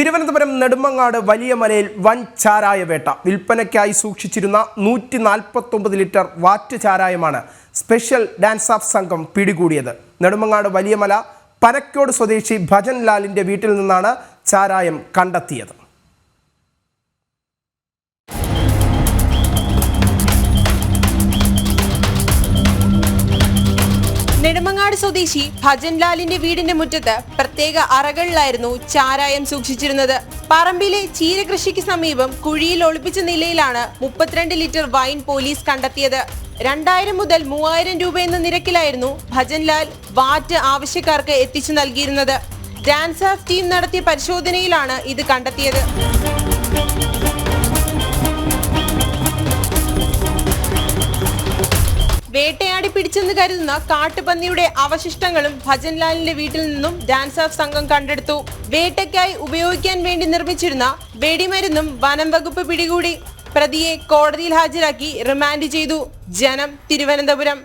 തിരുവനന്തപുരം നെടുമങ്ങാട് വലിയ മലയിൽ വൻ ചാരായ വേട്ട. വിൽപ്പനയ്ക്കായി സൂക്ഷിച്ചിരുന്ന നൂറ്റി നാൽപ്പത്തൊമ്പത് ലിറ്റർ വാറ്റ് ചാരായമാണ് സ്പെഷ്യൽ ഡാൻസ് ഓഫ് സംഘം പിടികൂടിയത്. നെടുമങ്ങാട് വലിയ മല പനക്കോട് സ്വദേശി ഭജൻ ലാലിന്റെ വീട്ടിൽ നിന്നാണ് ചാരായം കണ്ടെത്തിയത്. നെടുമങ്ങാട് സ്വദേശി ഭജൻലാലിന്റെ വീടിന്റെ മുറ്റത്ത് പ്രത്യേക അറകളിലായിരുന്നു ചാരായം സൂക്ഷിച്ചിരുന്നത്. പറമ്പിലെ ചീരകൃഷിക്ക് സമീപം കുഴിയിൽ ഒളിപ്പിച്ച നിലയിലാണ് മുപ്പത്തിരണ്ട് ലിറ്റർ വൈൻ പോലീസ് കണ്ടെത്തിയത്. രണ്ടായിരം മുതൽ മൂവായിരം രൂപ എന്ന നിരക്കിലായിരുന്നു ഭജൻലാൽ വാറ്റ് ആവശ്യക്കാർക്ക് എത്തിച്ചു നൽകിയിരുന്നത്. ഡാൻസ് ഓഫ് ടീം നടത്തിയ പരിശോധനയിലാണ് ഇത് കണ്ടെത്തിയത്. വേട്ടയാടി പിടിച്ചെന്ന് കരുതുന്ന കാട്ടുപന്നിയുടെ അവശിഷ്ടങ്ങളും ഭജൻലാലിന്റെ വീട്ടിൽ നിന്നും ഡാൻസ് ഓഫ് സംഘം കണ്ടെടുത്തു. വേട്ടയ്ക്കായി ഉപയോഗിക്കാൻ വേണ്ടി നിർമ്മിച്ചിരുന്ന വെടിമരുന്നും വനം വകുപ്പ് പിടികൂടി പ്രതിയെ കോടതിയിൽ ഹാജരാക്കി റിമാൻഡ് ചെയ്തു. ജനം തിരുവനന്തപുരം.